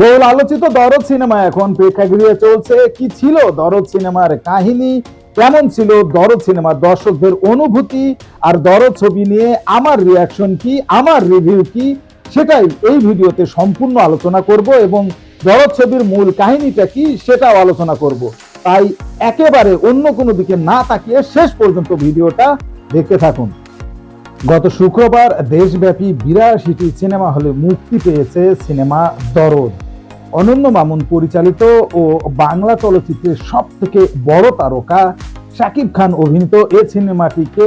বহুল আলোচিত দরদ সিনেমা এখন প্রেক্ষাগৃহে চলছে। কি ছিল দরদ সিনেমার কাহিনী? কেমন ছিল দরদ সিনেমার দর্শকদের অনুভূতি? আর দরদ ছবি নিয়ে আমার রিয়াকশন কি? আমার রিভিউ কি? সেটাই এই ভিডিওতে সম্পূর্ণ আলোচনা করব এবং দরদ ছবির মূল কাহিনীটা কি সেটাও আলোচনা করব। তাই একেবারে অন্য কোনো দিকে না তাকিয়ে শেষ পর্যন্ত ভিডিওটা দেখতে থাকুন। গত শুক্রবার দেশব্যাপী বিরাশিটি সিনেমা হলে মুক্তি পেয়েছে সিনেমা দরদ। অনন্য মামুন পরিচালিত ও বাংলা চলচ্চিত্রের সব থেকে বড় তারকা শাকিব খান অভিনীত এ সিনেমাটিকে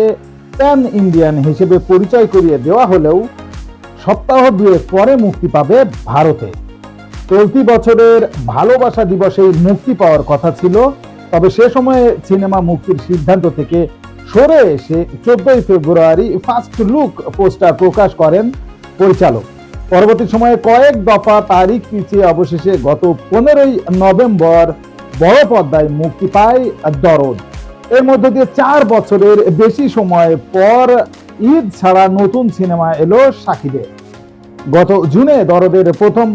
প্যান ইন্ডিয়ান হিসেবে পরিচয় করিয়ে দেওয়া হলেও সপ্তাহ দুয়েক পরে মুক্তি পাবে ভারতে। চলতি বছরের ভালোবাসা দিবসে মুক্তি পাওয়ার কথা ছিল, তবে সে সময়ে সিনেমা মুক্তির সিদ্ধান্ত থেকে সরে এসে চোদ্দই ফেব্রুয়ারি ফার্স্ট লুক পোস্টার প্রকাশ করেন পরিচালক। পরবর্তী সময়ে কয়েক দফা তারিখ পিছিয়ে অবশেষে গত পনেরোই নভেম্বর বড় পর্দায় মুক্তি পায় দরদ এর মধ্য দিয়ে চার বছরের বেশি সময় পর ঈদ ছাড়া নতুন সিনেমা এলো সাকিবের। গত জুনে দরদের প্রথম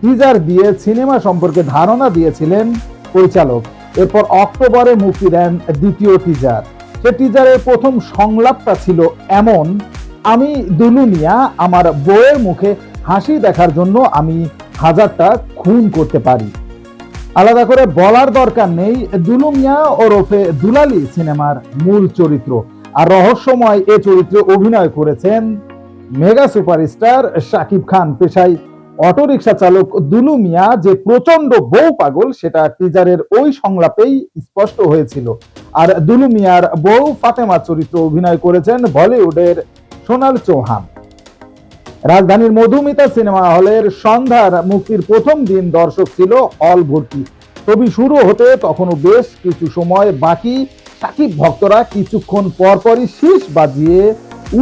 টিজার দিয়ে সিনেমা সম্পর্কে ধারণা দিয়েছিলেন পরিচালক। এরপর অক্টোবরে মুক্তি দেন দ্বিতীয় টিজার সে টিজারের প্রথম সংলাপটা ছিল এমন, আমি দুলুনিয়া আমার বউয়ের মুখে হাসি দেখার জন্য আমি হাজারটা খুন করতে পারি। আলাদা করে বলার দরকার নেই দুলুমিয়া ওরফে দুলালি সিনেমার মূল চরিত্র। আর রহস্যময় এ চরিত্রে অভিনয় করেছেন মেগা সুপারস্টার শাকিব খান পেশায় অটোরিকশা চালক দুলু মিয়া যে প্রচণ্ড বউ পাগল, সেটা টিজারের ওই সংলাপেই স্পষ্ট হয়েছিল। আর দুলু মিয়ার বউ ফাতেমা চরিত্র অভিনয় করেছেন বলিউডের সোনাল চৌহান। রাজধানীর মধুমিতা সিনেমা হলের সন্ধ্যার মুক্তির প্রথম দিন দর্শক ছিল হল ভর্তি। ছবি শুরু হতে তখনও বেশ কিছু সময় বাকি। সাকিব ভক্তরা কিছুক্ষণ পরপরই শীষ বাজিয়ে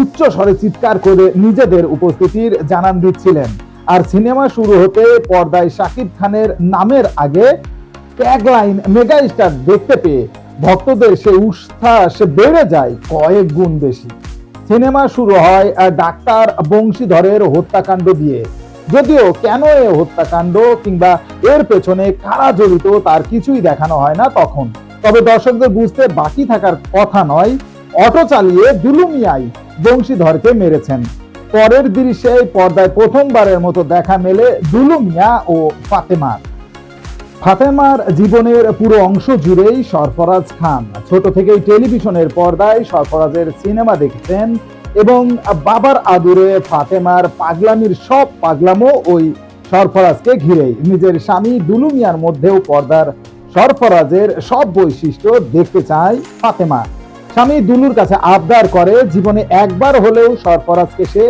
উচ্চ স্বরে চিৎকার করে নিজেদের উপস্থিতির জানান দিচ্ছিলেন। আর সিনেমা শুরু হতে পর্দায় শাকিব খানের নামের আগে ট্যাগলাইন মেগা স্টার দেখতে পেয়ে ভক্তদের সে উৎসাহ বেড়ে যায় কয়েক গুণ বেশি। সিনেমা শুরু হয় ডাক্তার বংশীধরের হত্যাকাণ্ড দিয়ে। যদিও কেন এ হত্যাকাণ্ড কিংবা এর পেছনে কারা জড়িত তার কিছুই দেখানো হয় না তখন। তবে দর্শকদের বুঝতে বাকি থাকার কথা নয়, অটো চালিয়ে দুলুমিয়াই বংশীধরকে মেরেছেন। পরের দৃশ্যে পর্দায় প্রথমবারের মতো দেখা মেলে দুলু মিয়া ও ফাতেমার ফাতেমার জীবনের পুরো অংশ জুড়েই সরফরাজ খান। ছোট থেকেই টেলিভিশনের পর্দায় সরফরাজের সিনেমা দেখেছেন এবং বাবার আদুরে ফাতেমার পাগলামির সব পাগলামো ওই সরফরাজকে ঘিরেই। নিজের স্বামী দুলু মিয়ার মধ্যেও পর্দার সরফরাজের সব বৈশিষ্ট্য দেখতে চায় ফাতেমা। স্বামী দুলুর কাছে আবদার করে, জীবনে একবার হলেও সরফরাজকে সে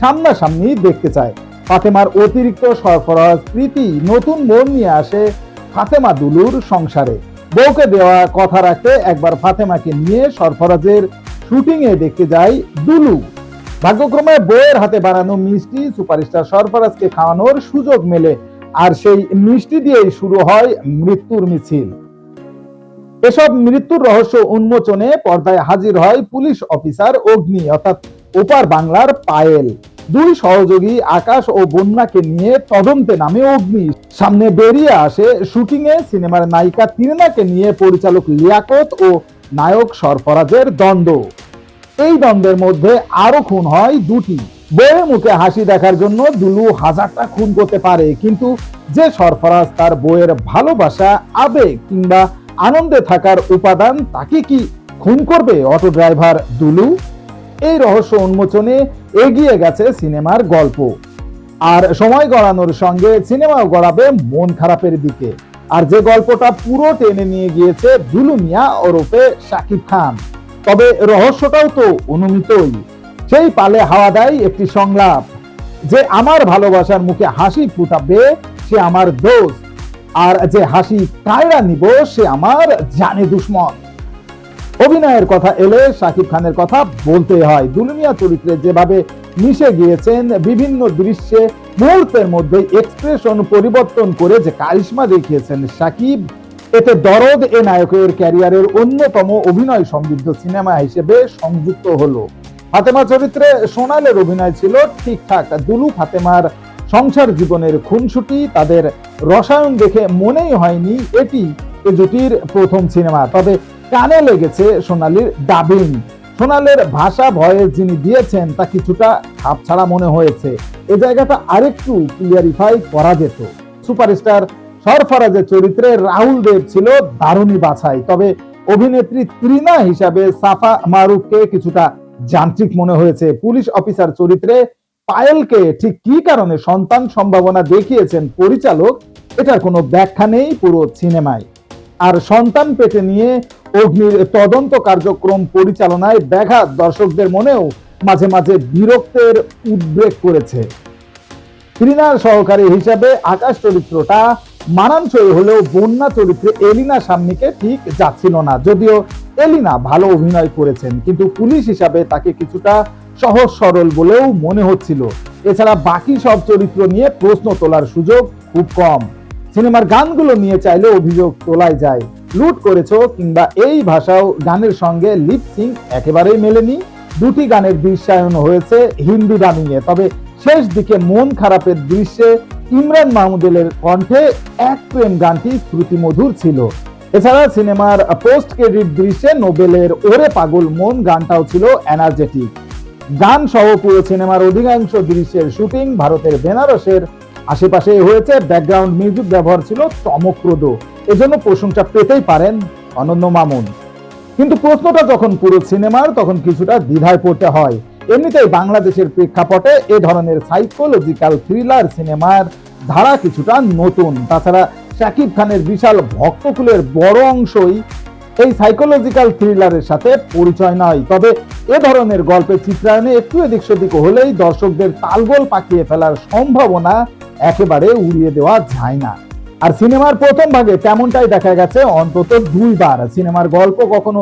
সামনাসামনি দেখতে চায়। ফাতেমার অতিরিক্ত সরফরাজ প্রীতি নতুন মন নিয়ে আসে ফাতেমা দুলুর সংসারে। বউকে দেওয়া কথা রাখতে একবার ফাতেমাকে নিয়ে সরফরাজের শুটিং এ দেখতে যায় দুলু। ভাগ্যক্রমে বউয়ের হাতে বানানো মিষ্টি সুপারস্টার সরফরাজকে খাওয়ানোর সুযোগ মেলে, আর সেই মিষ্টি দিয়েই শুরু হয় মৃত্যুর মিছিল। এসব মৃত্যুর রহস্য উন্মোচনে পর্দায় হাজির হয় পুলিশ অফিসার অগ্নি, অর্থাৎ ওপার বাংলার পায়েল। দুই সহযোগী আকাশ ও বন্যাকে নিয়ে তদন্তে নামে অগ্নি। সামনে বেরিয়ে আসে শুটিং এ সিনেমার নায়িকা তিরনাকে নিয়ে পরিচালক লিয়াকত ও নায়ক সরফরাজের দ্বন্দ্ব। এই দ্বন্দ্বের মধ্যে আরও খুন হয় দুটি। বইয়ের মুখে হাসি দেখার জন্য দুলু হাজারটা খুন করতে পারে, কিন্তু যে সরফরাজ তার বইয়ের ভালোবাসা, আবেগ কিংবা আনন্দে থাকার উপাদান তাকে কি খুন করবে? Auto driver Dulu? এই রহস্য উন্মোচনে এগিয়ে গেছে সিনেমার গল্প। আর সময় গড়ানোর সঙ্গে সিনেমাও গড়াবে মন খারাপের দিকে। আর যে গল্পটা পুরো টেনে নিয়ে গিয়েছে দুলু মিয়া ওরফে শাকিব খান। তবে রহস্যটাও তো অনুমিতই। সেই পালে হাওয়া দেয় একটি সংলাপ। যে আমার ভালোবাসার মুখে হাসি ফুটাবে, সে আমার দোস্ত আর যে হাসি কায়রা নিব, সে আমার জানে দুশ্মন। অভিনয়ের কথা এলে শাকিব খানের কথা বলতে হয়। দুলুমিয়া চরিত্রে যেভাবে মিশে গিয়েছেন, বিভিন্ন দৃশ্যে মুহূর্তের মধ্যে এক্সপ্রেশন পরিবর্তন করে যে কারিশমা দেখিয়েছেন শাকিব, এতে দরদ এ নায়কের ক্যারিয়ারের অন্যতম অভিনয় সমৃদ্ধ সিনেমা হিসেবে সংযুক্ত হলো। ফাতেমা চরিত্রে সোনালের অভিনয় ছিল ঠিকঠাক। দুলু ফাতেমার সংসার জীবনের খুনসুটি, তাদের রসায়ন দেখে মনেই হয়নি এটি এ জুটির প্রথম সিনেমা। তবে কানে লেগেছে সোনালির ডাবিং। সোনালের ভাষা ভয়েস যিনি দিয়েছেন তা কিছুটা ছাড়া মনে হয়েছে। এ জায়গাটা আরেকটু ক্লিয়ারিফাই করা যেত। সুপারস্টার সরফরাজের চরিত্রে রাহুল দেব ছিল দারুণী বাছাই। তবে অভিনেত্রী ত্রিনা হিসাবে সাফা মারুফকে কিছুটা যান্ত্রিক মনে হয়েছে। পুলিশ অফিসার চরিত্রে পায়েলকে ঠিক কি কারণে সন্তান সম্ভাবনা দেখিয়েছেন পরিচালক, এটার কোনো ব্যাখ্যা নেই পুরো সিনেমায়। আর সন্তান পেটে নিয়ে অগ্নির তদন্ত কার্যক্রম পরিচালনায় ব্যাঘাত দর্শকদের মনেও মাঝে মাঝে বিরক্তের উদ্বেগ করেছে। ত্রিনার সহকারী হিসাবে আকাশ চরিত্রটা মানানসই হলেও বন্যা চরিত্রে এলিনা সামনিকে ঠিক যাচ্ছিল না, যদিও এলিনা ভালো অভিনয় করেছেন, কিন্তু পুলিশ হিসাবে তাকে কিছুটা সহজ সরল বলেও মনে হচ্ছিল। এছাড়া বাকি সব চরিত্র নিয়ে প্রশ্ন তোলার সুযোগ খুব কম। সিনেমার গানগুলো নিয়ে চাইলে অভিযোগ তোলাই যায়। লুট করেছ কিংবা এই ভাষাও গানের সঙ্গে লিপ সিং একেবারেই মেলেনি। দুটি গানের দৃশ্যায়ন হয়েছে হিন্দি ডাবিংয়ে তবে শেষ দিকে মন খারাপের দৃশ্যে ইমরান মাহমুদুলের কণ্ঠে এক প্রেম গানটি শ্রুতিমধুর ছিল। এছাড়া সিনেমার পোস্ট ক্রেডিট দৃশ্যে নোবেলের ওরে পাগল মন গানটাও ছিল এনার্জেটিক গান সহ পুরো সিনেমার অধিকাংশ দৃশ্যের শুটিং ভারতের বেনারসের আশেপাশে হয়েছে। ব্যাকগ্রাউন্ড মিউজিক ব্যবহার ছিল চমকপ্রদ। এজন্য প্রশংসা পেতেই পারেন অনন্য মামুন। কিন্তু প্রশ্নটা যখন পুরো সিনেমার, তখন কিছুটা দ্বিধায় পড়তে হয়। এমনিতেই বাংলাদেশের প্রেক্ষাপটে এ ধরনের সাইকোলজিক্যাল থ্রিলার সিনেমার ধারা কিছুটা নতুন। তাছাড়া শাকিব খানের বিশাল ভক্তকুলের বড় অংশই এই সাইকোলজিক্যাল থ্রিলারের সাথে পরিচয় নয় তবে এ ধরনের গল্পের চিত্রায়নে একটু এদিক সেদিক হলেই দর্শকদের তালগোল পাকিয়ে ফেলার সম্ভাবনা একেবারে উড়িয়ে দেওয়া যায় না। আর সিনেমার প্রথম ভাগে তেমনটাই দেখা গেছে অন্তত দুইবার। সিনেমার গল্প কখনো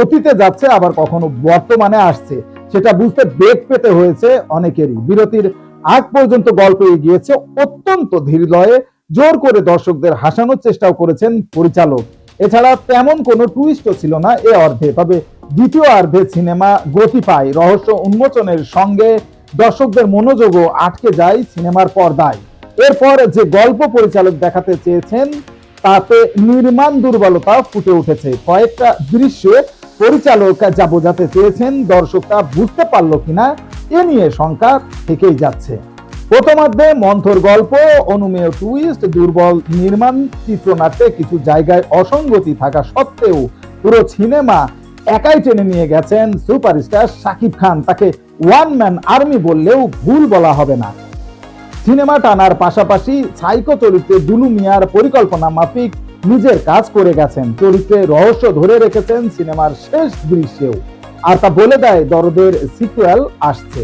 অতীতে যাচ্ছে, আবার কখনো বর্তমানে আসছে। সেটা বুঝতে বেগ পেতে হয়েছে অনেকেরই। বিরতির আগ পর্যন্ত গল্প এগিয়েছে অত্যন্ত ধীর লয়ে জোর করে দর্শকদের হাসানোর চেষ্টাও করেছেন পরিচালক। এছাড়া তেমন কোনো টুইস্টও ছিল না এ অর্ধে। তবে দ্বিতীয় অর্ধে সিনেমা গতি পায়, রহস্য উন্মোচনের সঙ্গে দর্শকদের মনোযোগও আটকে যায় সিনেমার পর্দায়। এরপর যে গল্প পরিচালক দেখাতে চেয়েছেন, তাতে নির্মাণ দুর্বলতা ফুটে উঠেছে। কয়েকটা দৃশ্যে পরিচালক যা বোঝাতে চেয়েছেন, দর্শকরা বুঝতে পারল কিনা, এ নিয়ে শঙ্কা থেকেই যাচ্ছে। প্রথমার্ধে মন্থর গল্প, অনুমেয় টুইস্ট দুর্বল নির্মাণ, চিত্রনাট্যে কিছু জায়গায় অসঙ্গতি থাকা সত্ত্বেও পুরো সিনেমা একাই টেনে নিয়ে গেছেন সুপারস্টার শাকিব খান। তাকে ওয়ান ম্যান আর্মি বললেও ভুল বলা হবে না। সিনেমা টানার পাশাপাশি সাইকো চরিত্রে দুলু মিয়ার পরিকল্পনা মাফিক নিজের কাজ করে গেছেন। চরিত্রে রহস্য ধরে রেখেছেন সিনেমার শেষ দৃশ্যেও। আর তা বলে দেয় দরদের সিকুয়েল আসছে।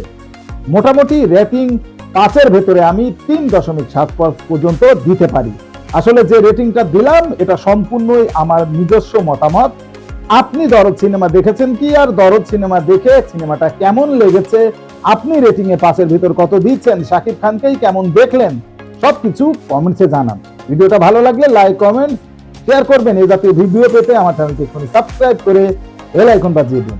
মোটামুটি রেটিং পাঁচের ভেতরে আমি তিন দশমিক সাত পর্যন্ত দিতে পারি। আসলে যে রেটিংটা দিলাম, এটা সম্পূর্ণই আমার নিজস্ব মতামত। আপনি দরদ সিনেমা দেখেছেন কি? আর দরদ সিনেমা দেখে সিনেমাটা কেমন লেগেছে? আপনি রেটিং এ পাঁচের ভিতর কত দিচ্ছেন? শাকিব খানকেই কেমন দেখলেন? সবকিছু কমেন্টসে জানান। ভিডিওটা ভালো লাগলে লাইক কমেন্ট শেয়ার করবেন। এই জাতীয় ভিডিও পেতে আমার চ্যানেলটি এক্ষুনি সাবস্ক্রাইব করে বেল বাজিয়ে দিন।